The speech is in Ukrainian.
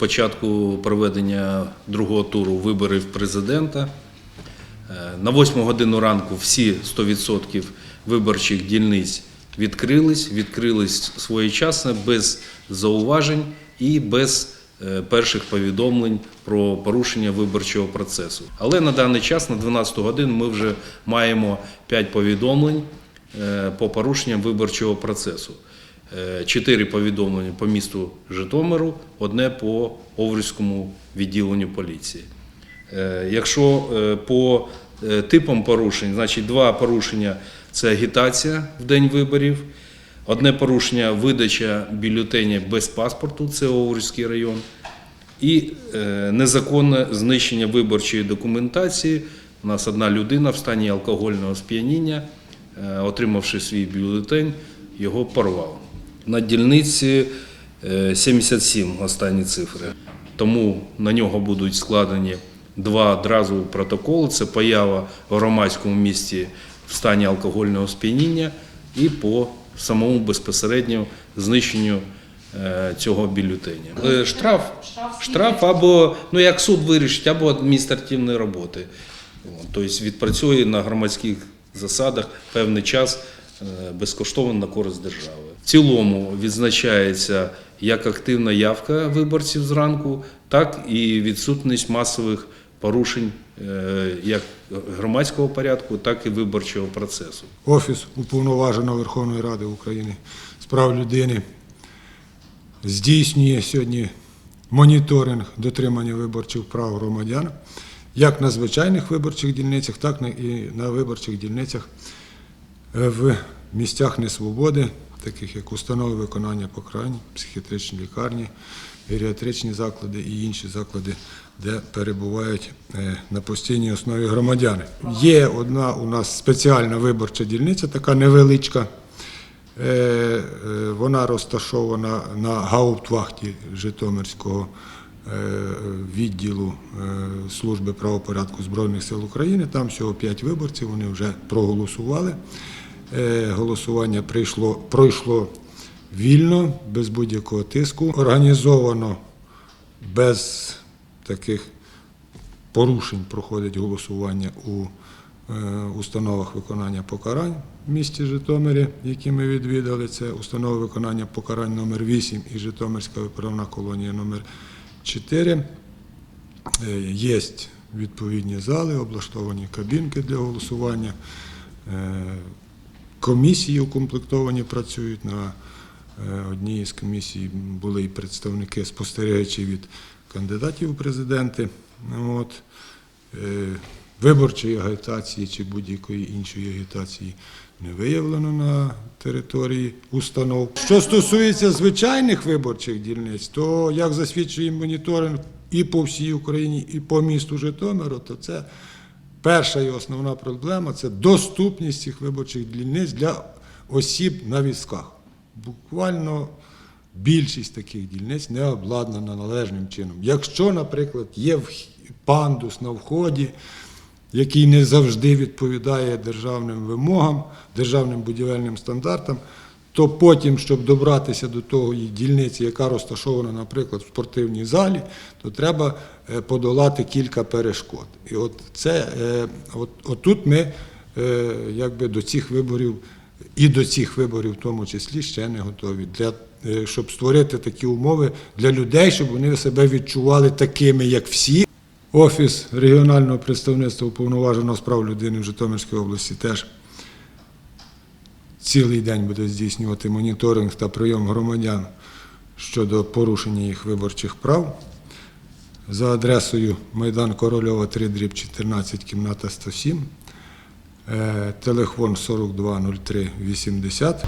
початку проведення другого туру виборів президента. Е, На 8 годину ранку всі 100% виборчих дільниць відкрились, відкрились своєчасно, без зауважень і без е, перших повідомлень про порушення виборчого процесу. Але на даний час, на 12 годину, ми вже маємо 5 повідомлень е, по порушенням виборчого процесу. Е, Чотири повідомлення по місту Житомиру, одне по Овруцькому відділенню поліції. Е, Якщо е, по типам порушень, значить два порушення це агітація в день виборів, одне порушення видача бюлетеня без паспорту, це Овруцький район, і незаконне знищення виборчої документації. У нас одна людина в стані алкогольного сп'яніння, отримавши свій бюлетень, його порвав. На дільниці е, 77 останні цифри. Тому на нього будуть складені два одразу протоколи. Це поява в громадському місті в стані алкогольного сп'яніння і по самому безпосередньо знищенню е, цього бюлетеня. Е, Штраф, штраф або, ну як суд вирішить, або адміністративні роботи. Тобто відпрацює на громадських засадах певний час е, безкоштовно на користь держави. В цілому відзначається як активна явка виборців зранку, так і відсутність масових порушень е, як громадського порядку, так і виборчого процесу. Офіс уповноваженого Верховної Ради України з прав людини здійснює сьогодні моніторинг дотримання виборчих прав громадян як на звичайних виборчих дільницях, так і на виборчих дільницях в місцях несвободи, таких як установи виконання покарань, психіатричні лікарні, геріатричні заклади і інші заклади, де перебувають е, на постійній основі громадяни. Є одна у нас спеціальна виборча дільниця, така невеличка. Е, е, Вона розташована на гауптвахті Житомирського відділу Служби правопорядку Збройних сил України. Там всього 5 виборців, вони вже проголосували. Е, Голосування прийшло, пройшло вільно, без будь-якого тиску, організовано без таких порушень проходить голосування у е, установах виконання покарань в місті Житомирі, які ми відвідали. Це установи виконання покарань номер 8 і Житомирська виправна колонія номер 4. Е, Є відповідні зали, облаштовані кабінки для голосування. Комісії укомплектовані працюють на е, одній із комісій були і представники спостерігачі від кандидатів у президенти. От, е, виборчої агітації чи будь-якої іншої агітації не виявлено на території установ. Що стосується звичайних виборчих дільниць, то як засвідчує моніторинг і по всій Україні, і по місту Житомиру, то це перша і основна проблема це доступність цих виборчих дільниць для осіб на візках. Буквально більшість таких дільниць не обладнана належним чином. Якщо, наприклад, є пандус на вході, який не завжди відповідає державним вимогам, державним будівельним стандартам, то потім, щоб добратися до того дільниці, яка розташована, наприклад, в спортивній залі, то треба е, подолати кілька перешкод. І от це е, от, отут ми е, якби до цих виборів і до цих виборів, в тому числі, ще не готові. Для, щоб створити такі умови для людей, щоб вони себе відчували такими, як всі. Офіс регіонального представництва уповноваженого з прав людини в Житомирській області теж цілий день буде здійснювати моніторинг та прийом громадян щодо порушення їх виборчих прав за адресою Майдан Корольова 3, дріб 14, кімната 107, е, телефон 4203 80.